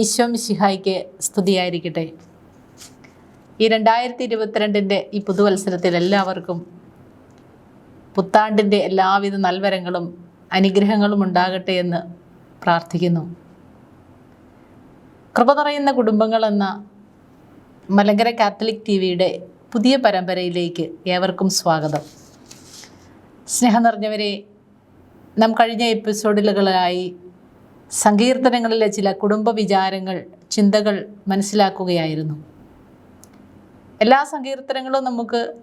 ഈശോം ശിഹായിക്ക് സ്തുതിയായിരിക്കട്ടെ. ഈ രണ്ടായിരത്തി ഇരുപത്തിരണ്ടിന്റെ ഈ പുതുവത്സരത്തിൽ എല്ലാവർക്കും പുത്താണ്ടിന്റെ എല്ലാവിധ നൽവരങ്ങളും അനുഗ്രഹങ്ങളും ഉണ്ടാകട്ടെ എന്ന് പ്രാർത്ഥിക്കുന്നു. കൃപ നിറയുന്ന കുടുംബങ്ങളെന്ന മലങ്കര കാത്തലിക് ടി വിയുടെ പുതിയ പരമ്പരയിലേക്ക് ഏവർക്കും സ്വാഗതം. സ്നേഹം നിറഞ്ഞവരെ നാം കഴിഞ്ഞ എപ്പിസോഡുകളായി സങ്കീർത്തനങ്ങളിലെ ചില കുടുംബ വിചാരങ്ങൾ ചിന്തകൾ മനസ്സിലാക്കുകയായിരുന്നു. എല്ലാ സങ്കീർത്തനങ്ങളും നമുക്ക്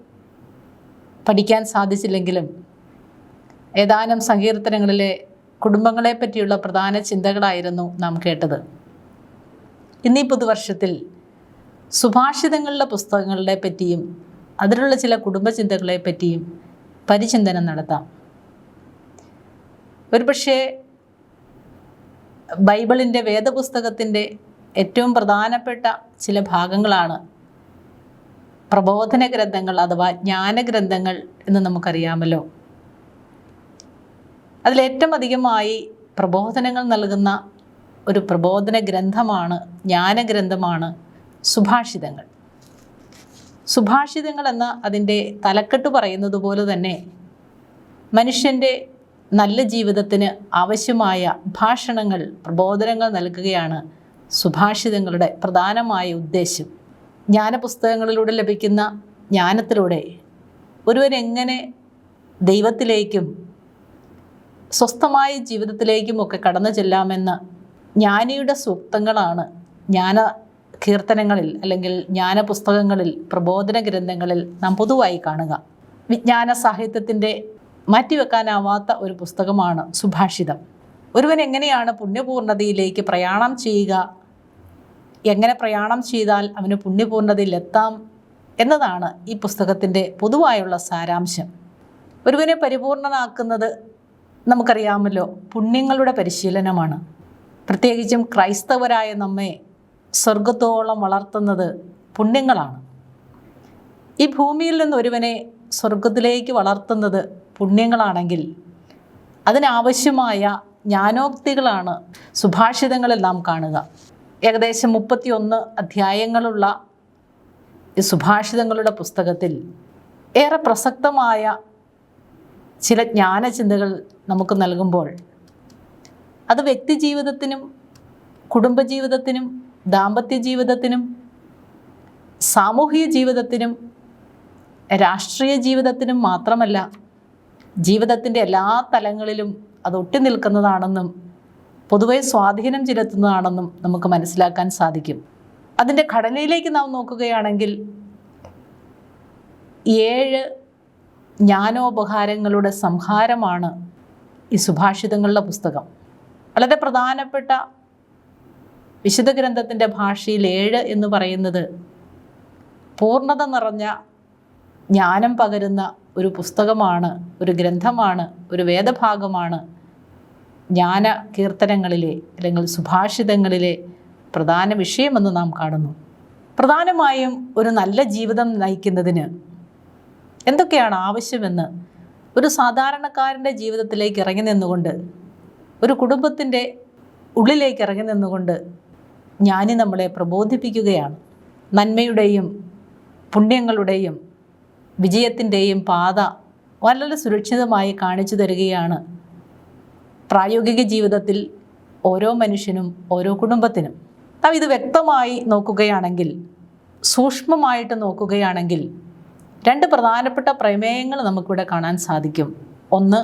പഠിക്കാൻ സാധിച്ചില്ലെങ്കിലും ഏതാനും സങ്കീർത്തനങ്ങളിലെ കുടുംബങ്ങളെ പറ്റിയുള്ള പ്രധാന ചിന്തകളായിരുന്നു നാം കേട്ടത്. ഇന്നീ പുതുവർഷത്തിൽ സുഭാഷിതങ്ങളുടെ പുസ്തകങ്ങളെ പറ്റിയും അതിലുള്ള ചില കുടുംബചിന്തകളെ പറ്റിയും പരിചിന്തനം നടത്താം. ഒരുപക്ഷേ ബൈബിളിന്റെ വേദപുസ്തകത്തിന്റെ ഏറ്റവും പ്രധാനപ്പെട്ട ചില ഭാഗങ്ങളാണ് പ്രബോധന ഗ്രന്ഥങ്ങൾ അഥവാ ജ്ഞാനഗ്രന്ഥങ്ങൾ എന്ന് നമുക്കറിയാമല്ലോ. അതിലേറ്റവും അധികമായി പ്രബോധനങ്ങൾ നൽകുന്ന ഒരു പ്രബോധന ഗ്രന്ഥമാണ് ജ്ഞാനഗ്രന്ഥമാണ് സുഭാഷിതങ്ങൾ. സുഭാഷിതങ്ങൾ എന്ന അതിന്റെ തലക്കെട്ട് പറയുന്നത് പോലെ തന്നെ മനുഷ്യന്റെ നല്ല ജീവിതത്തിന് ആവശ്യമായ ഭാഷണങ്ങൾ പ്രബോധനങ്ങൾ നൽകുകയാണ് സുഭാഷിതങ്ങളുടെ പ്രധാനമായ ഉദ്ദേശം ജ്ഞാനപുസ്തകങ്ങളിലൂടെ ലഭിക്കുന്ന ജ്ഞാനത്തിലൂടെ ഒരുവരെങ്ങനെ ദൈവത്തിലേക്കും സ്വസ്ഥമായ ജീവിതത്തിലേക്കും ഒക്കെ കടന്നു ചെല്ലാമെന്ന് ജ്ഞാനിയുടെ സൂക്തങ്ങളാണ് ജ്ഞാന കീർത്തനങ്ങളിൽ അല്ലെങ്കിൽ ജ്ഞാനപുസ്തകങ്ങളിൽ പ്രബോധന ഗ്രന്ഥങ്ങളിൽ നാം പൊതുവായി കാണുക. വിജ്ഞാന സാഹിത്യത്തിന്റെ മാറ്റിവെക്കാനാവാത്ത ഒരു പുസ്തകമാണ് സുഭാഷിതം. ഒരുവൻ എങ്ങനെയാണ് പുണ്യപൂർണതയിലേക്ക് പ്രയാണം ചെയ്യുക? എങ്ങനെ പ്രയാണം ചെയ്താൽ അവന് പുണ്യപൂർണതയിലെത്താം എന്നതാണ് ഈ പുസ്തകത്തിന്റെ പൊതുവായുള്ള സാരാംശം. ഒരുവനെ പരിപൂർണനാക്കുന്നത് നമുക്കറിയാമല്ലോ പുണ്യങ്ങളുടെ പരിശീലനമാണ്. പ്രത്യേകിച്ചും ക്രൈസ്തവരായ നമ്മെ സ്വർഗത്തോളം വളർത്തുന്നത് പുണ്യങ്ങളാണ്. ഈ ഭൂമിയിൽ നിന്ന് ഒരുവനെ സ്വർഗത്തിലേക്ക് വളർത്തുന്നത് പുണ്യങ്ങളാണെങ്കിൽ അതിനാവശ്യമായ ജ്ഞാനോക്തികളാണ് സുഭാഷിതങ്ങളിൽ നാം കാണുക. ഏകദേശം മുപ്പത്തിയൊന്ന് അധ്യായങ്ങളുള്ള ഈ സുഭാഷിതങ്ങളുടെ പുസ്തകത്തിൽ ഏറെ പ്രസക്തമായ ചില ജ്ഞാനചിന്തകൾ നമുക്ക് നൽകുമ്പോൾ അത് വ്യക്തി ജീവിതത്തിനും കുടുംബജീവിതത്തിനും ദാമ്പത്യ ജീവിതത്തിനും സാമൂഹിക ജീവിതത്തിനും രാഷ്ട്രീയ ജീവിതത്തിനും മാത്രമല്ല ജീവിതത്തിന്റെ എല്ലാ തലങ്ങളിലും അത് ഒട്ടി നിൽക്കുന്നതാണെന്നും പൊതുവെ സ്വാധീനം ചെലുത്തുന്നതാണെന്നും നമുക്ക് മനസ്സിലാക്കാൻ സാധിക്കും. അതിന്റെ ഘടനയിലേക്ക് നാം നോക്കുകയാണെങ്കിൽ ഏഴ് ജ്ഞാനോപഹാരങ്ങളുടെ സംഹാരമാണ് ഈ സുഭാഷിതങ്ങളുടെ പുസ്തകം. വളരെ പ്രധാനപ്പെട്ട വിശുദ്ധ ഗ്രന്ഥത്തിന്റെ ഭാഷയിൽ ഏഴ് എന്ന് പറയുന്നത് പൂർണത നിറഞ്ഞ ജ്ഞാനം പകരുന്ന ഒരു പുസ്തകമാണ് ഒരു ഗ്രന്ഥമാണ് ഒരു വേദഭാഗമാണ് ജ്ഞാന കീർത്തനങ്ങളിലെ അല്ലെങ്കിൽ സുഭാഷിതങ്ങളിലെ പ്രധാന വിഷയമെന്ന് നാം കാണുന്നു. പ്രധാനമായും ഒരു നല്ല ജീവിതം നയിക്കുന്നതിന് എന്തൊക്കെയാണ് ആവശ്യമെന്ന് ഒരു സാധാരണക്കാരന്റെ ജീവിതത്തിലേക്ക് ഇറങ്ങി നിന്നുകൊണ്ട് ഒരു കുടുംബത്തിന്റെ ഉള്ളിലേക്ക് ഇറങ്ങി നിന്നുകൊണ്ട് ജ്ഞാനി നമ്മളെ പ്രബോധിപ്പിക്കുകയാണ്. നന്മയുടെയും പുണ്യങ്ങളുടെയും വിജയത്തിന്റെയും പാത വളരെ സുരക്ഷിതമായി കാണിച്ചു തരികയാണ്. പ്രായോഗിക ജീവിതത്തിൽ ഓരോ മനുഷ്യനും ഓരോ കുടുംബത്തിനും. നാം ഇത് വ്യക്തമായി നോക്കുകയാണെങ്കിൽ സൂക്ഷ്മമായിട്ട് നോക്കുകയാണെങ്കിൽ രണ്ട് പ്രധാനപ്പെട്ട പ്രമേയങ്ങൾ നമുക്കിവിടെ കാണാൻ സാധിക്കും. ഒന്ന്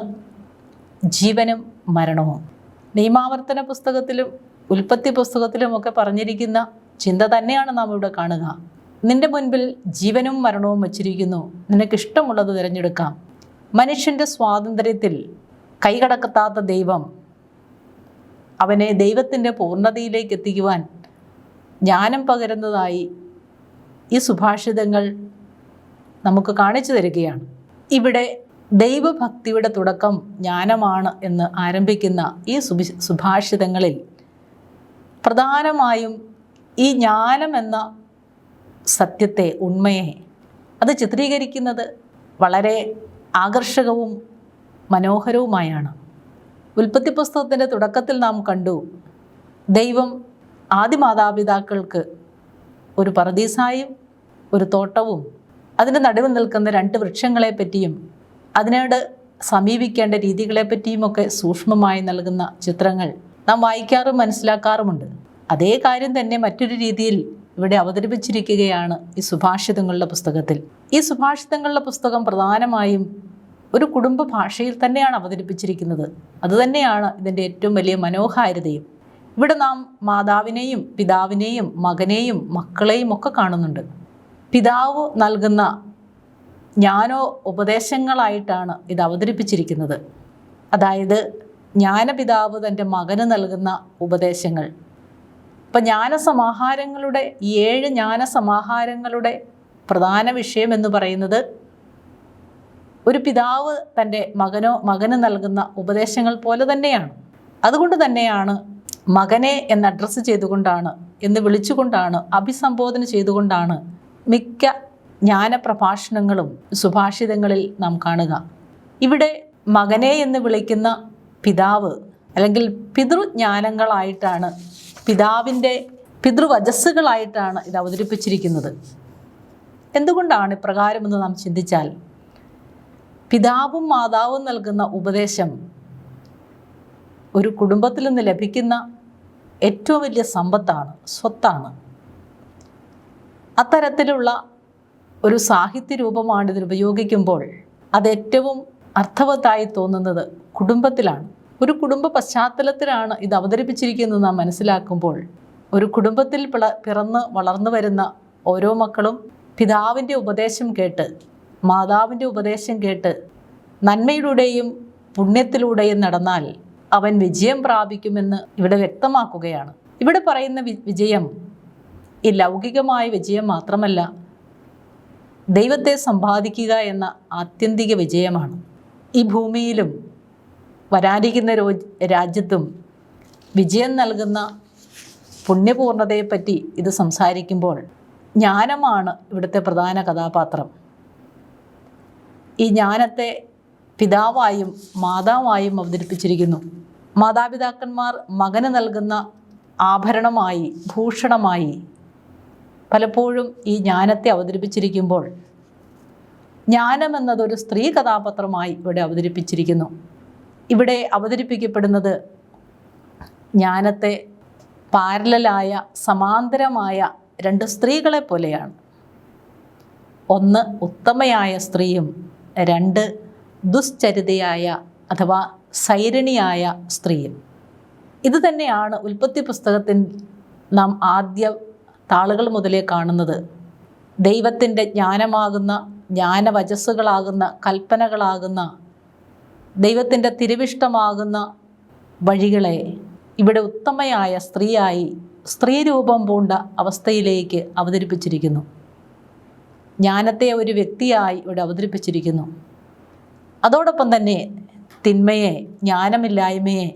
ജീവനും മരണവും. നിയമാവർത്തന പുസ്തകത്തിലും ഉൽപ്പത്തി പുസ്തകത്തിലുമൊക്കെ പറഞ്ഞിരിക്കുന്ന ചിന്ത തന്നെയാണ് നാം ഇവിടെ കാണുക. നിന്റെ മുൻപിൽ ജീവനും മരണവും വച്ചിരിക്കുന്നു. നിനക്കിഷ്ടമുള്ളത് തിരഞ്ഞെടുക്കാം. മനുഷ്യന്റെ സ്വാതന്ത്ര്യത്തിൽ കൈകടക്കത്താത്ത ദൈവം അവനെ ദൈവത്തിന്റെ പൂർണതയിലേക്ക് എത്തിക്കുവാൻ ജ്ഞാനം പകരുന്നതായി ഈ സുഭാഷിതങ്ങൾ നമുക്ക് കാണിച്ചു തരികയാണ്. ഇവിടെ ദൈവഭക്തിയുടെ തുടക്കം ജ്ഞാനമാണ് എന്ന് ആരംഭിക്കുന്ന ഈ സുഭി സുഭാഷിതങ്ങളിൽ പ്രധാനമായും ഈ ജ്ഞാനം എന്ന സത്യത്തെ ഉണ്മയെ. അത് ചിത്രീകരിക്കുന്നത് വളരെ ആകർഷകവും മനോഹരവുമായാണ്. ഉൽപ്പത്തി പുസ്തകത്തിന്റെ തുടക്കത്തിൽ നാം കണ്ടു ദൈവം ആദ്യ മാതാപിതാക്കൾക്ക് ഒരു പറദീസായും ഒരു തോട്ടവും അതിന്റെ നടുവിൽ നിൽക്കുന്ന രണ്ട് വൃക്ഷങ്ങളെ പറ്റിയും അതിനോട് സമീപിക്കേണ്ട രീതികളെ പറ്റിയുമൊക്കെ സൂക്ഷ്മമായി നൽകുന്ന ചിത്രങ്ങൾ നാം വായിക്കാറും മനസ്സിലാക്കാറുമുണ്ട്. അതേ കാര്യം തന്നെ മറ്റൊരു രീതിയിൽ ഇവിടെ അവതരിപ്പിച്ചിരിക്കുകയാണ് ഈ സുഭാഷിതങ്ങളുടെ പുസ്തകത്തിൽ. ഈ സുഭാഷിതങ്ങളുടെ പുസ്തകം പ്രധാനമായും ഒരു കുടുംബ ഭാഷയിൽ തന്നെയാണ് അവതരിപ്പിച്ചിരിക്കുന്നത്. അതുതന്നെയാണ് ഇതിന്റെ ഏറ്റവും വലിയ മനോഹാരിതയും. ഇവിടെ നാം മാതാവിനെയും പിതാവിനെയും മകനെയും മക്കളെയും ഒക്കെ കാണുന്നുണ്ട്. പിതാവ് നൽകുന്ന ജ്ഞാനോ ഉപദേശങ്ങളായിട്ടാണ് ഇത് അവതരിപ്പിച്ചിരിക്കുന്നത്. അതായത് ജ്ഞാനപിതാവ് തന്റെ മകന് നൽകുന്ന ഉപദേശങ്ങൾ. ഇപ്പം ജ്ഞാനസമാഹാരങ്ങളുടെ ഏഴ് ജ്ഞാനസമാഹാരങ്ങളുടെ പ്രധാന വിഷയം എന്ന് പറയുന്നത് ഒരു പിതാവ് തന്റെ മകനോ മകന് നൽകുന്ന ഉപദേശങ്ങൾ പോലെ തന്നെയാണ്. അതുകൊണ്ട് തന്നെയാണ് മകനെ എന്ന് അഡ്രസ്സ് ചെയ്തുകൊണ്ടാണ് എന്ന് വിളിച്ചുകൊണ്ടാണ് അഭിസംബോധന ചെയ്തുകൊണ്ടാണ് മിക്ക ജ്ഞാനപ്രഭാഷണങ്ങളും സുഭാഷിതങ്ങളിൽ നാം കാണുക. ഇവിടെ മകനെ എന്ന് വിളിക്കുന്ന പിതാവ് അല്ലെങ്കിൽ പിതൃജ്ഞാനങ്ങളായിട്ടാണ് പിതാവിന്റെ പിതൃവജസ്സുകളായിട്ടാണ് ഇത് അവതരിപ്പിച്ചിരിക്കുന്നത്. എന്തുകൊണ്ടാണ് ഇപ്രകാരമെന്ന് നാം ചിന്തിച്ചാൽ പിതാവും മാതാവും നൽകുന്ന ഉപദേശം ഒരു കുടുംബത്തിൽ നിന്ന് ലഭിക്കുന്ന ഏറ്റവും വലിയ സമ്പത്താണ് സ്വത്താണ്. അത്തരത്തിലുള്ള ഒരു സാഹിത്യ രൂപമാണ് ഇതിൽ ഉപയോഗിക്കുമ്പോൾ അത് ഏറ്റവും അർത്ഥവത്തായി തോന്നുന്നത് കുടുംബത്തിലാണ്. ഒരു കുടുംബ പശ്ചാത്തലത്തിലാണ് ഇത് അവതരിപ്പിച്ചിരിക്കുന്നത് നാം മനസ്സിലാക്കുമ്പോൾ ഒരു കുടുംബത്തിൽ പിറന്ന് വളർന്നു വരുന്ന ഓരോ മക്കളും പിതാവിന്റെ ഉപദേശം കേട്ട് മാതാവിന്റെ ഉപദേശം കേട്ട് നന്മയിലൂടെയും പുണ്യത്തിലൂടെയും നടന്നാൽ അവൻ വിജയം പ്രാപിക്കുമെന്ന് ഇവിടെ വ്യക്തമാക്കുകയാണ്. ഇവിടെ പറയുന്ന വിജയം ഈ ലൗകികമായ വിജയം മാത്രമല്ല ദൈവത്തെ സമ്പാദിക്കുക എന്ന ആത്യന്തിക വിജയമാണ്. ഈ ഭൂമിയിലും വരാനിരിക്കുന്ന രോ രാജ്യത്തും വിജയം നൽകുന്ന പുണ്യപൂർണതയെപ്പറ്റി ഇത് സംസാരിക്കുമ്പോൾ ജ്ഞാനമാണ് ഇവിടുത്തെ പ്രധാന കഥാപാത്രം. ഈ ജ്ഞാനത്തെ പിതാവായും മാതാവായും അവതരിപ്പിച്ചിരിക്കുന്നു. മാതാപിതാക്കന്മാർ മകന് നൽകുന്ന ആഭരണമായി ഭൂഷണമായി പലപ്പോഴും ഈ ജ്ഞാനത്തെ അവതരിപ്പിച്ചിരിക്കുമ്പോൾ ജ്ഞാനം എന്നതൊരു സ്ത്രീ കഥാപാത്രമായി ഇവിടെ അവതരിപ്പിച്ചിരിക്കുന്നു. ഇവിടെ അവതരിപ്പിക്കപ്പെടുന്നത് ജ്ഞാനത്തെ പാരലായ സമാന്തരമായ രണ്ട് സ്ത്രീകളെ പോലെയാണ്. ഒന്ന് ഉത്തമയായ സ്ത്രീയും രണ്ട് ദുശ്ചരിതയായ അഥവാ സൈരണിയായ സ്ത്രീയും. ഇത് തന്നെയാണ് ഉൽപ്പത്തി പുസ്തകത്തിൽ നാം ആദ്യ താളുകൾ മുതലേ കാണുന്നത്. ദൈവത്തിന്റെ ജ്ഞാനമാകുന്ന ജ്ഞാനവചസ്സുകളാകുന്ന കൽപ്പനകളാകുന്ന ദൈവത്തിന്റെ തിരുവിഷ്ടമാകുന്ന വഴികളെ ഇവിടെ ഉത്തമയായ സ്ത്രീയായി സ്ത്രീരൂപം പൂണ്ട അവസ്ഥയിലേക്ക് അവതരിപ്പിച്ചിരിക്കുന്നു. ജ്ഞാനത്തെ ഒരു വ്യക്തിയായി ഇവിടെ അവതരിപ്പിച്ചിരിക്കുന്നു. അതോടൊപ്പം തന്നെ തിന്മയെ ജ്ഞാനമില്ലായ്മയെ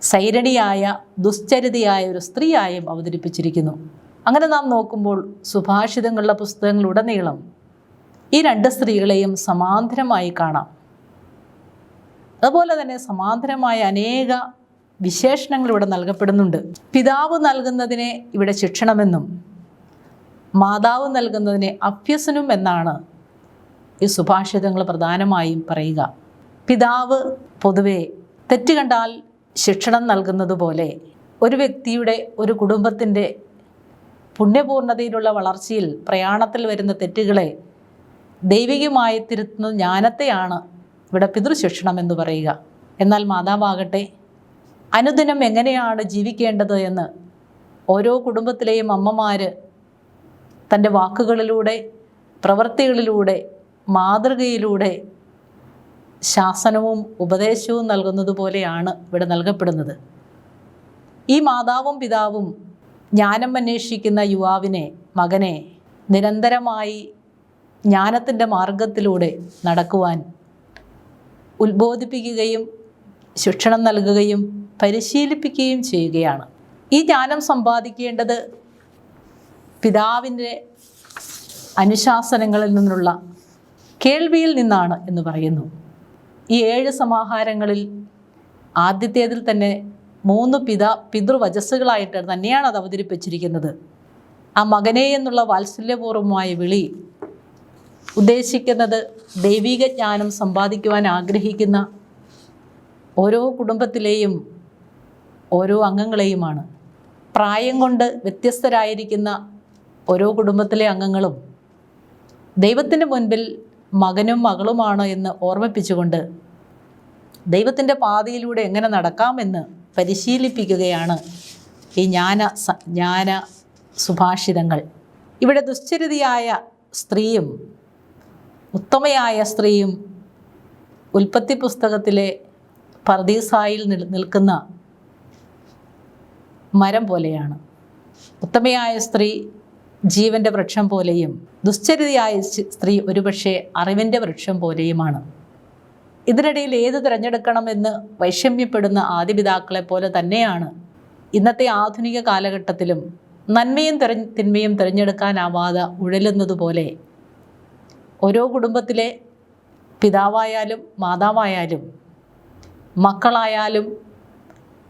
സൈരണിയായ ദുശ്ചരിതയായ ഒരു സ്ത്രീയായും അവതരിപ്പിച്ചിരിക്കുന്നു. അങ്ങനെ നാം നോക്കുമ്പോൾ സുഭാഷിതങ്ങളുടെ പുസ്തകങ്ങളുടനീളം ഈ രണ്ട് സ്ത്രീകളെയും സമാന്തരമായി കാണാം. അതുപോലെ തന്നെ സമാന്തരമായ അനേക വിശേഷണങ്ങൾ ഇവിടെ നൽകപ്പെടുന്നുണ്ട്. പിതാവ് നൽകുന്നതിനെ ഇവിടെ ശിക്ഷണമെന്നും മാതാവ് നൽകുന്നതിനെ അഭ്യസനം എന്നാണ് ഈ സുഭാഷിതങ്ങൾ പ്രധാനമായും പറയുക. പിതാവ് പൊതുവെ തെറ്റ് കണ്ടാൽ ശിക്ഷണം നൽകുന്നത് പോലെ ഒരു വ്യക്തിയുടെ ഒരു കുടുംബത്തിന്റെ പുണ്യപൂർണതയിലുള്ള വളർച്ചയിൽ പ്രയാണത്തിൽ വരുന്ന തെറ്റുകളെ ദൈവികമായി തിരുത്തുന്ന ജ്ഞാനത്തെയാണ് ഇവിടെ പിതൃശിക്ഷണം എന്ന് പറയുക. എന്നാൽ മാതാവാകട്ടെ അനുദിനം എങ്ങനെയാണ് ജീവിക്കേണ്ടത് എന്ന് ഓരോ കുടുംബത്തിലെയും അമ്മമാർ തന്റെ വാക്കുകളിലൂടെ പ്രവൃത്തികളിലൂടെ മാതൃകയിലൂടെ ശാസനവും ഉപദേശവും നൽകുന്നത് പോലെയാണ് ഇവിടെ നൽകപ്പെടുന്നത്. ഈ മാതാവും പിതാവും ജ്ഞാനം അന്വേഷിക്കുന്ന യുവാവിനെ മകനെ നിരന്തരമായി ജ്ഞാനത്തിന്റെ മാർഗത്തിലൂടെ നടക്കുവാൻ ഉത്ബോധിപ്പിക്കുകയും ശിക്ഷണം നൽകുകയും പരിശീലിപ്പിക്കുകയും ചെയ്യുകയാണ്. ഈ ജ്ഞാനം സമ്പാദിക്കേണ്ടത് പിതാവിന്റെ അനുശാസനങ്ങളിൽ നിന്നുള്ള കേൾവിയിൽ നിന്നാണ് എന്ന് പറയുന്നു. ഈ ഏഴ് സമാഹാരങ്ങളിൽ ആദ്യത്തേതിൽ തന്നെ മൂന്ന് പിതാ പിതൃവചസ്സുകളായിട്ട് തന്നെയാണ് അത് അവതരിപ്പിച്ചിരിക്കുന്നത്. ആ മകനെ എന്നുള്ള വാത്സല്യപൂർവമായ വിളി ഉദ്ദേശിക്കുന്നത് ദൈവിക ജ്ഞാനം സമ്പാദിക്കുവാൻ ആഗ്രഹിക്കുന്ന ഓരോ കുടുംബത്തിലെയും ഓരോ അംഗങ്ങളെയുമാണ്. പ്രായം കൊണ്ട് വ്യത്യസ്തരായിരിക്കുന്ന ഓരോ കുടുംബത്തിലെ അംഗങ്ങളും ദൈവത്തിന്റെ മുൻപിൽ മകനും മകളുമാണ് എന്ന് ഓർമ്മിപ്പിച്ചുകൊണ്ട് ദൈവത്തിന്റെ പാതയിലൂടെ എങ്ങനെ നടക്കാമെന്ന് പരിശീലിപ്പിക്കുകയാണ് ഈ ജ്ഞാന ജ്ഞാന സുഭാഷിതങ്ങൾ. ഇവിടെ ദുശ്ചരിതയായ സ്ത്രീയും ഉത്തമയായ സ്ത്രീയും ഉൽപ്പത്തി പുസ്തകത്തിലെ പർദീസായിൽ നിൽ നിൽക്കുന്ന മരം പോലെയാണ്. ഉത്തമയായ സ്ത്രീ ജീവന്റെ വൃക്ഷം പോലെയും ദുശ്ചരിതയായ സ്ത്രീ ഒരുപക്ഷെ അറിവിന്റെ വൃക്ഷം പോലെയുമാണ്. ഇതിനിടയിൽ ഏത് തിരഞ്ഞെടുക്കണമെന്ന് വൈഷമ്യപ്പെടുന്ന ആദിപിതാക്കളെ പോലെ തന്നെയാണ് ഇന്നത്തെ ആധുനിക കാലഘട്ടത്തിലും നന്മയും തിരഞ്ഞ് തിന്മയും തിരഞ്ഞെടുക്കാനാവാതെ ഉഴലുന്നതുപോലെ ഓരോ കുടുംബത്തിലെ പിതാവായാലും മാതാവായാലും മക്കളായാലും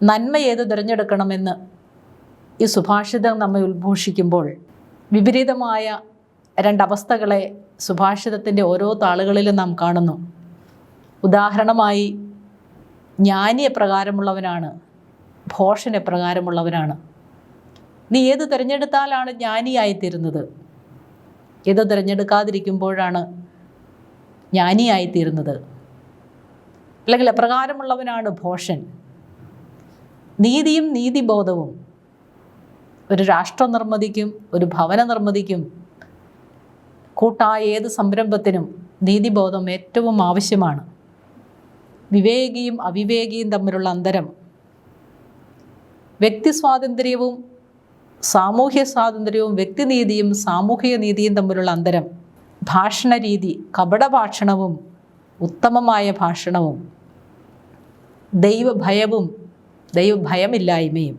നന്മ ഏത് തിരഞ്ഞെടുക്കണമെന്ന് ഈ സുഭാഷിതം നമ്മെ ഉദ്ഘോഷിക്കുമ്പോൾ വിപരീതമായ രണ്ടവസ്ഥകളെ സുഭാഷിതത്തിന്റെ ഓരോ താളുകളിലും നാം കാണുന്നു. ഉദാഹരണമായി ജ്ഞാനി എപ്രകാരമുള്ളവനാണ് ഭോഷൻ എപ്രകാരമുള്ളവനാണ്. നീ ഏത് തിരഞ്ഞെടുത്താലാണ് ജ്ഞാനിയായിത്തീരുന്നത്? ഏത് തിരഞ്ഞെടുക്കാതിരിക്കുമ്പോഴാണ് ജ്ഞാനിയായിത്തീരുന്നത്. അല്ലെങ്കിൽ അപ്രകാരമുള്ളവനാണ് ഭോഷൻ. നീതിയും നീതിബോധവും ഒരു രാഷ്ട്ര നിർമ്മിതിക്കും ഒരു ഭവന നിർമ്മിതിക്കും കൂട്ടായ ഏത് സംരംഭത്തിനും നീതിബോധം ഏറ്റവും ആവശ്യമാണ്. വിവേകിയും അവിവേകിയും തമ്മിലുള്ള അന്തരം വ്യക്തി സ്വാതന്ത്ര്യവും സാമൂഹ്യ സ്വാതന്ത്ര്യവും വ്യക്തിനീതിയും സാമൂഹിക നീതിയും തമ്മിലുള്ള അന്തരം ഭാഷണ രീതി കപട ഭാഷണവും ഉത്തമമായ ഭാഷണവും ദൈവഭയവും ദൈവഭയമില്ലായ്മയും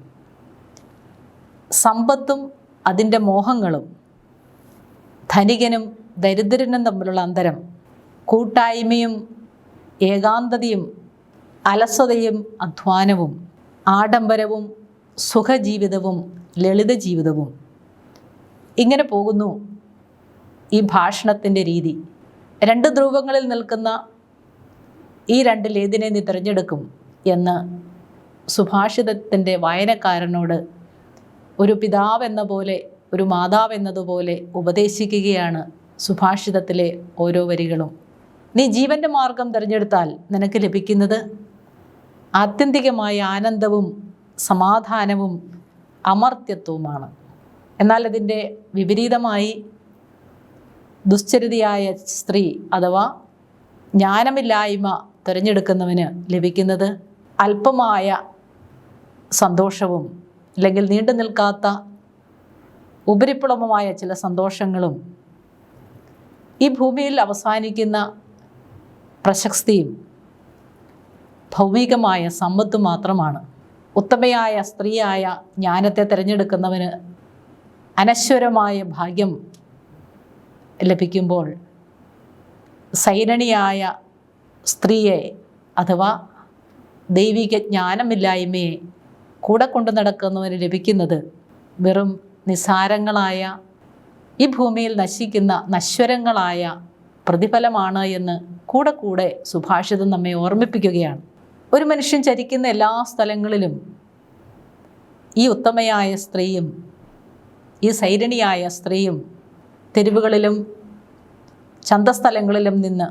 സമ്പത്തും അതിന്റെ മോഹങ്ങളും ധനികനും ദരിദ്രനും തമ്മിലുള്ള അന്തരം കൂട്ടായ്മയും ഏകാന്തതയും അലസതയും അധ്വാനവും ആഡംബരവും സുഖജീവിതവും ലളിത ജീവിതവും. ഇങ്ങനെ പോകുന്നു ഈ ഭാഷണത്തിന്റെ രീതി. രണ്ട് ധ്രുവങ്ങളിൽ നിൽക്കുന്ന ഈ രണ്ടിലേതിനെ നീ തിരഞ്ഞെടുക്കും എന്ന് സുഭാഷിതത്തിന്റെ വായനക്കാരനോട് ഒരു പിതാവ് എന്ന പോലെ ഒരു മാതാവ് എന്നതുപോലെ ഉപദേശിക്കുകയാണ് സുഭാഷിതത്തിലെ ഓരോ വരികളും. നീ ജീവന്റെ മാർഗം തിരഞ്ഞെടുത്താൽ നിനക്ക് ലഭിക്കുന്നത് ആത്യന്തികമായ ആനന്ദവും സമാധാനവും അമർത്യത്വവുമാണ് എന്നാൽ അതിന്റെ വിപരീതമായി ദുശ്ചരിതയായ സ്ത്രീ അഥവാ ജ്ഞാനമില്ലായ്മ തിരഞ്ഞെടുക്കുന്നവന് ലഭിക്കുന്നത് അല്പമായ സന്തോഷവും അല്ലെങ്കിൽ നീണ്ടു നിൽക്കാത്ത ഉപരിപ്ലവമായ ചില സന്തോഷങ്ങളും ഈ ഭൂമിയിൽ അവസാനിക്കുന്ന പ്രശസ്തിയും ഭൗമികമായ സമ്പത്തും മാത്രമാണ്. ഉത്തമയായ സ്ത്രീയായ ജ്ഞാനത്തെ തിരഞ്ഞെടുക്കുന്നവന് അനശ്വരമായ ഭാഗ്യം ലഭിക്കുമ്പോൾ സൈരണിയായ സ്ത്രീയെ അഥവാ ദൈവിക ജ്ഞാനമില്ലായ്മയെ കൂടെ കൊണ്ടു നടക്കുന്നവന് ലഭിക്കുന്നത് വെറും നിസാരങ്ങളായ ഈ ഭൂമിയിൽ നശിക്കുന്ന നശ്വരങ്ങളായ പ്രതിഫലമാണ് എന്ന് കൂടെ കൂടെ സുഭാഷിതം നമ്മെ ഓർമ്മിപ്പിക്കുകയാണ്. ഒരു മനുഷ്യൻ ചരിക്കുന്ന എല്ലാ സ്ഥലങ്ങളിലും ഈ ഉത്തമയായ സ്ത്രീയും ഈ സൈരണിയായ സ്ത്രീയും തെരുവുകളിലും ചന്തസ്ഥലങ്ങളിലും നിന്ന്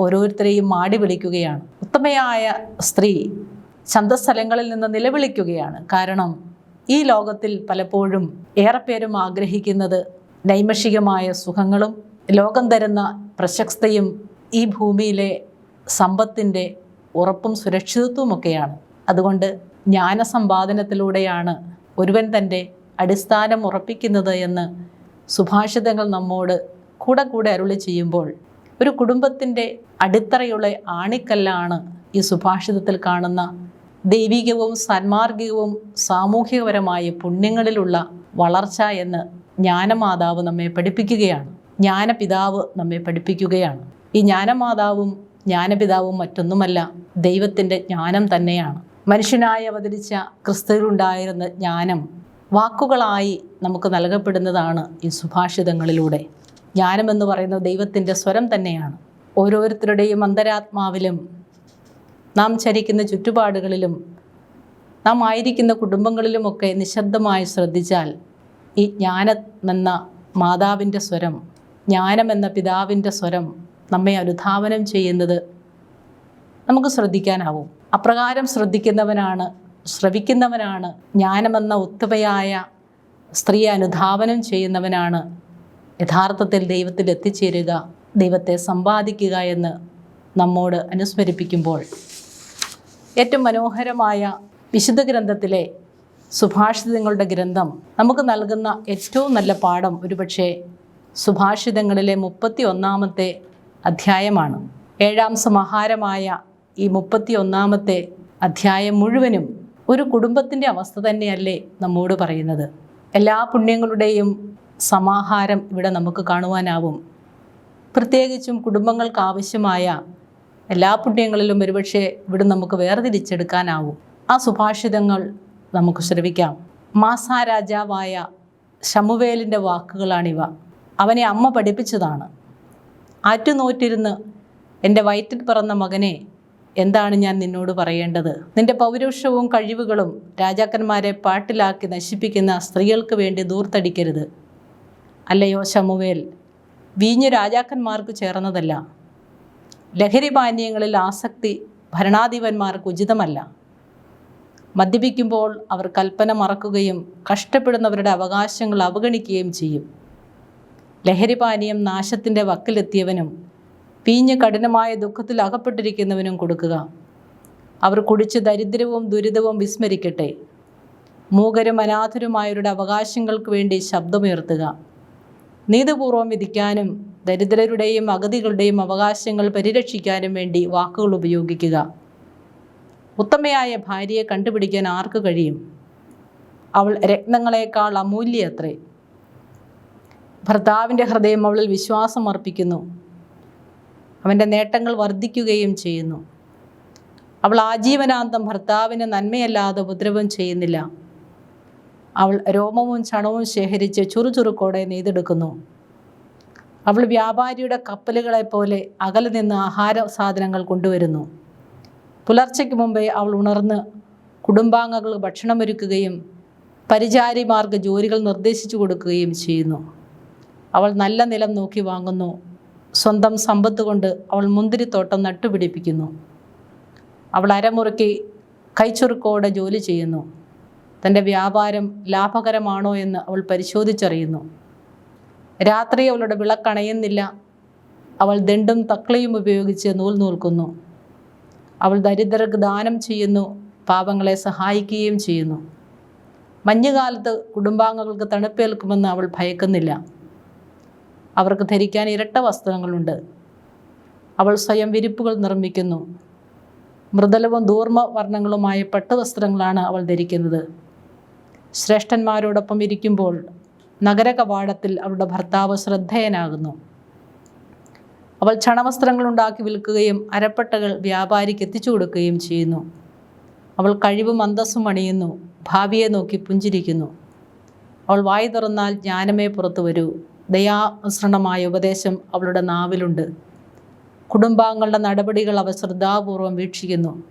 ഓരോരുത്തരെയും മാടി വിളിക്കുകയാണ്. ഉത്തമയായ സ്ത്രീ ചന്തസ്ഥലങ്ങളിൽ നിന്ന് നിലവിളിക്കുകയാണ്. കാരണം ഈ ലോകത്തിൽ പലപ്പോഴും ഏറെ പേരും ആഗ്രഹിക്കുന്നത് നൈമഷികമായ സുഖങ്ങളും ലോകം തരുന്ന പ്രശസ്തയും ഈ ഭൂമിയിലെ സമ്പത്തിന്റെ ഉറപ്പും സുരക്ഷിതത്വമൊക്കെയാണ് അതുകൊണ്ട് ജ്ഞാനസമ്പാദനത്തിലൂടെയാണ് ഒരുവൻ തന്റെ അടിസ്ഥാനം ഉറപ്പിക്കുന്നത് എന്ന് സുഭാഷിതങ്ങൾ നമ്മോട് കൂടെ കൂടെ അരുളി ചെയ്യുമ്പോൾ ഒരു കുടുംബത്തിന്റെ അടിത്തറയുള്ള ആണിക്കല്ലാണ് ഈ സുഭാഷിതത്തിൽ കാണുന്ന ദൈവികവും സന്മാർഗികവും സാമൂഹികപരമായ പുണ്യങ്ങളിലുള്ള വളർച്ച എന്ന് ജ്ഞാനമാതാവ് നമ്മെ പഠിപ്പിക്കുകയാണ്. ജ്ഞാനപിതാവ് നമ്മെ പഠിപ്പിക്കുകയാണ്. ഈ ജ്ഞാനമാതാവും ജ്ഞാനപിതാവും മറ്റൊന്നുമല്ല ദൈവത്തിന്റെ ജ്ഞാനം തന്നെയാണ്. മനുഷ്യനായി അവതരിച്ച ക്രിസ്തുവിലുണ്ടായിരുന്ന ജ്ഞാനം വാക്കുകളായി നമുക്ക് നൽകപ്പെടുന്നതാണ് ഈ സുഭാഷിതങ്ങളിലൂടെ. ജ്ഞാനമെന്ന് പറയുന്ന ദൈവത്തിന്റെ സ്വരം തന്നെയാണ്. ഓരോരുത്തരുടെയും അന്തരാത്മാവിലും നാം ചരിക്കുന്ന ചുറ്റുപാടുകളിലും നാം ആയിരിക്കുന്ന കുടുംബങ്ങളിലുമൊക്കെ നിശബ്ദമായി ശ്രദ്ധിച്ചാൽ ഈ ജ്ഞാനമെന്ന മാതാവിന്റെ സ്വരം ജ്ഞാനമെന്ന പിതാവിന്റെ സ്വരം നമ്മെ അനുധാവനം ചെയ്യുന്നത് നമുക്ക് ശ്രദ്ധിക്കാനാവും. അപ്രകാരം ശ്രദ്ധിക്കുന്നവനാണ് ശ്രവിക്കുന്നവനാണ് ജ്ഞാനമെന്ന ഉത്തമയായ സ്ത്രീയെ അനുധാവനം ചെയ്യുന്നവനാണ് യഥാർത്ഥത്തിൽ ദൈവത്തിൽ എത്തിച്ചേരുക ദൈവത്തെ സമ്പാദിക്കുക എന്ന് നമ്മോട് അനുസ്മരിപ്പിക്കുമ്പോൾ. ഏറ്റവും മനോഹരമായ വിശുദ്ധ ഗ്രന്ഥത്തിലെ സുഭാഷിതങ്ങളുടെ ഗ്രന്ഥം നമുക്ക് നൽകുന്ന ഏറ്റവും നല്ല പാഠം ഒരുപക്ഷെ സുഭാഷിതങ്ങളിലെ മുപ്പത്തി ഒന്നാമത്തെ അധ്യായമാണ്. ഏഴാം സമാഹാരമായ ഈ മുപ്പത്തി ഒന്നാമത്തെ അധ്യായം മുഴുവനും ഒരു കുടുംബത്തിന്റെ അവസ്ഥ തന്നെയല്ലേ നമ്മോട് പറയുന്നത്. എല്ലാ പുണ്യങ്ങളുടെയും സമാഹാരം ഇവിടെ നമുക്ക് കാണുവാനാവും. പ്രത്യേകിച്ചും കുടുംബങ്ങൾക്ക് ആവശ്യമായ എല്ലാ പുണ്യങ്ങളിലും ഒരുപക്ഷെ ഇവിടെ നമുക്ക് വേർതിരിച്ചെടുക്കാനാവും. ആ സുഭാഷിതങ്ങൾ നമുക്ക് ശ്രവിക്കാം. മാസാ രാജാവായ ശമുവേലിന്റെ വാക്കുകളാണിവ. അവനെ അമ്മ പഠിപ്പിച്ചതാണ്. ആറ്റുനോറ്റിരുന്ന് എന്റെ വയറ്റിൽ പിറന്ന മകനെ എന്താണ് ഞാൻ നിന്നോട് പറയേണ്ടത്? നിന്റെ പൗരുഷവും കഴിവുകളും രാജാക്കന്മാരെ പാട്ടിലാക്കി നശിപ്പിക്കുന്ന സ്ത്രീകൾക്ക് വേണ്ടി ദൂർത്തടിക്കരുത്. അല്ലയോ ശമുവേൽ? വീഞ്ഞ് രാജാക്കന്മാർക്ക് ചേർന്നതല്ല. ലഹരി പാനീയങ്ങളിൽ ആസക്തി ഭരണാധിപന്മാർക്ക് ഉചിതമല്ല. മദ്യപിക്കുമ്പോൾ അവർ കൽപ്പന മറക്കുകയും കഷ്ടപ്പെടുന്നവരുടെ അവകാശങ്ങൾ അവഗണിക്കുകയും ചെയ്യും. ലഹരിപാനീയം നാശത്തിന്റെ വക്കിലെത്തിയവനും പീഞ്ഞ് കഠിനമായ ദുഃഖത്തിൽ അകപ്പെട്ടിരിക്കുന്നവനും കൊടുക്കുക. അവർ കുടിച്ച് ദരിദ്രവും ദുരിതവും വിസ്മരിക്കട്ടെ. മൂകരും അനാഥരുമായവരുടെ അവകാശങ്ങൾക്ക് വേണ്ടി ശബ്ദമുയർത്തുക. നീതിപൂർവം വിധിക്കാനും ദരിദ്രരുടെയും അഗതികളുടെയും അവകാശങ്ങൾ പരിരക്ഷിക്കാനും വേണ്ടി വാക്കുകൾ ഉപയോഗിക്കുക. ഉത്തമയായ ഭാര്യയെ കണ്ടുപിടിക്കാൻ ആർക്ക് കഴിയും? അവൾ രത്നങ്ങളെക്കാൾ അമൂല്യത്രേ ഭർത്താവിന്റെ ഹൃദയം അവളിൽ വിശ്വാസം അർപ്പിക്കുന്നു അവന്റെ നേട്ടങ്ങൾ വർദ്ധിക്കുകയും ചെയ്യുന്നു. അവൾ ആജീവനാന്തം ഭർത്താവിന് നന്മയല്ലാതെ ഉപദ്രവം ചെയ്യുന്നില്ല. അവൾ രോമവും ചണവും ശേഖരിച്ച് ചുറുചുറുക്കോടെ നെയ്തെടുക്കുന്നു. അവൾ വ്യാപാരിയുടെ കപ്പലുകളെ പോലെ അകലെ നിന്ന് ആഹാര സാധനങ്ങൾ കൊണ്ടുവരുന്നു. പുലർച്ചയ്ക്ക് മുമ്പേ അവൾ ഉണർന്ന് കുടുംബാംഗങ്ങൾ ഭക്ഷണമൊരുക്കുകയും പരിചാരിമാർക്ക് ജോലികൾ നിർദ്ദേശിച്ചു കൊടുക്കുകയും ചെയ്യുന്നു. അവൾ നല്ല നിലം നോക്കി വാങ്ങുന്നു. സ്വന്തം സമ്പത്ത് കൊണ്ട് അവൾ മുന്തിരിത്തോട്ടം നട്ടുപിടിപ്പിക്കുന്നു. അവൾ അരമുറുക്കി കൈച്ചുറുക്കോടെ ജോലി ചെയ്യുന്നു. തന്റെ വ്യാപാരം ലാഭകരമാണോ എന്ന് അവൾ പരിശോധിച്ചറിയുന്നു. രാത്രി അവളുടെ വിളക്കണയുന്നില്ല. അവൾ ദണ്ടും തക്ലയും ഉപയോഗിച്ച് നൂൽ നൂൽക്കുന്നു. അവൾ ദരിദ്രർക്ക് ദാനം ചെയ്യുന്നു പാപങ്ങളെ സഹായിക്കുകയും ചെയ്യുന്നു. മഞ്ഞുകാലത്ത് കുടുംബാംഗങ്ങൾക്ക് തണുപ്പേൽക്കുമെന്ന് അവൾ ഭയക്കുന്നില്ല. അവർക്ക് ധരിക്കാൻ ഇരട്ട വസ്ത്രങ്ങളുണ്ട്. അവൾ സ്വയം വിരിപ്പുകൾ നിർമ്മിക്കുന്നു. മൃദലവും ദൂർമ വർണങ്ങളുമായ പട്ടുവസ്ത്രങ്ങളാണ് അവൾ ധരിക്കുന്നത്. ശ്രേഷ്ഠന്മാരോടൊപ്പം ഇരിക്കുമ്പോൾ നഗര കവാടത്തിൽ അവളുടെ ഭർത്താവ് ശ്രദ്ധേയനാകുന്നു. അവൾ ക്ഷണവസ്ത്രങ്ങൾ ഉണ്ടാക്കി വിൽക്കുകയും അരപ്പട്ടകൾ വ്യാപാരിക്ക് എത്തിച്ചു കൊടുക്കുകയും ചെയ്യുന്നു. അവൾ കഴിവും അന്തസ്സും അണിയുന്നു. ഭാവിയെ നോക്കി പുഞ്ചിരിക്കുന്നു. അവൾ വായി തുറന്നാൽ ജ്ഞാനമേ പുറത്തു വരൂ. ദയാസൃണമായ ഉപദേശം അവളുടെ നാവിലുണ്ട്. കുടുംബാംഗങ്ങളുടെ നടപടികൾ അവ ശ്രദ്ധാപൂർവം വീക്ഷിക്കുന്നു.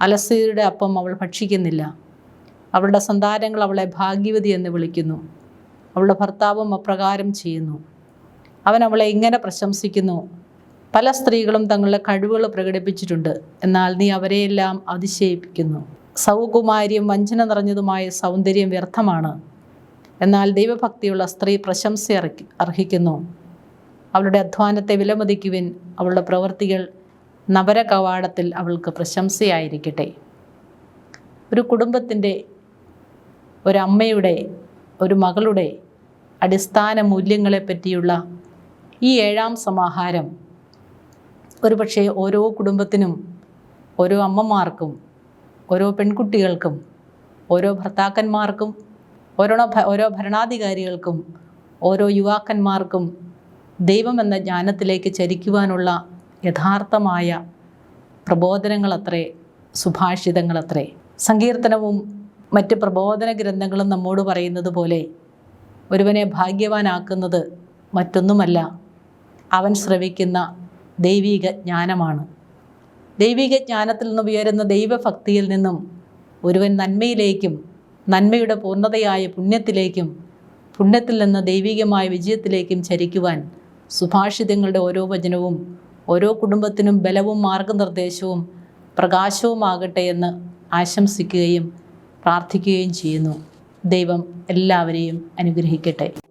അലസീരുടെ അപ്പം അവൾ ഭക്ഷിക്കുന്നില്ല. അവളുടെ സന്താനങ്ങൾ അവളെ ഭാഗ്യവതി എന്ന് വിളിക്കുന്നു. അവളുടെ ഭർത്താവും അപ്രകാരം ചെയ്യുന്നു. അവൻ അവളെ ഇങ്ങനെ പ്രശംസിക്കുന്നു. പല സ്ത്രീകളും തങ്ങളുടെ കഴിവുകൾ പ്രകടിപ്പിച്ചിട്ടുണ്ട്. എന്നാൽ നീ അവരെയെല്ലാം അതിശയിപ്പിക്കുന്നു. സൗകുമാരിയും വഞ്ചന നിറഞ്ഞതുമായ സൗന്ദര്യം വ്യർത്ഥമാണ്. എന്നാൽ ദൈവഭക്തിയുള്ള സ്ത്രീ പ്രശംസ അർഹി അർഹിക്കുന്നു. അവളുടെ അധ്വാനത്തെ വിലമതിക്കുവിൻ. അവളുടെ പ്രവൃത്തികൾ നവര കവാടത്തിൽ അവൾക്ക് പ്രശംസയായിരിക്കട്ടെ. ഒരു കുടുംബത്തിന്റെ ഒരമ്മയുടെ ഒരു മകളുടെ അടിസ്ഥാന മൂല്യങ്ങളെ പറ്റിയുള്ള ഈ ഏഴാം സമാഹാരം ഒരുപക്ഷെ ഓരോ കുടുംബത്തിനും ഓരോ അമ്മമാർക്കും ഓരോ പെൺകുട്ടികൾക്കും ഓരോ ഭർത്താക്കന്മാർക്കും ഓരോ ഓരോ ഭരണാധികാരികൾക്കും ഓരോ യുവാക്കന്മാർക്കും ദൈവം എന്ന ജ്ഞാനത്തിലേക്ക് ചരിക്കുവാനുള്ള യഥാർത്ഥമായ പ്രബോധനങ്ങളത്രേ സുഭാഷിതങ്ങളത്രേ. സങ്കീർത്തനവും മറ്റ് പ്രബോധന ഗ്രന്ഥങ്ങളും നമ്മോട് പറയുന്നത് പോലെ ഒരുവനെ ഭാഗ്യവാനാക്കുന്നത് മറ്റൊന്നുമല്ല. അവൻ ശ്രവിക്കുന്ന ദൈവിക ജ്ഞാനമാണ്. ദൈവിക ജ്ഞാനത്തിൽ നിന്ന് ഉയരുന്ന ദൈവഭക്തിയിൽ നിന്നും ഒരുവൻ നന്മയിലേക്കും നന്മയുടെ പൂർണതയായ പുണ്യത്തിലേക്കും പുണ്യത്തിൽ നിന്ന് ദൈവികമായ വിജയത്തിലേക്കും ചരിക്കുവാൻ സുഭാഷിതങ്ങളുടെ ഓരോ വചനവും ഓരോ കുടുംബത്തിനും ബലവും മാർഗനിർദ്ദേശവും പ്രകാശവുമാകട്ടെ എന്ന് ആശംസിക്കുകയും പ്രാർത്ഥിക്കുകയും ചെയ്യുന്നു. ദൈവം എല്ലാവരെയും അനുഗ്രഹിക്കട്ടെ.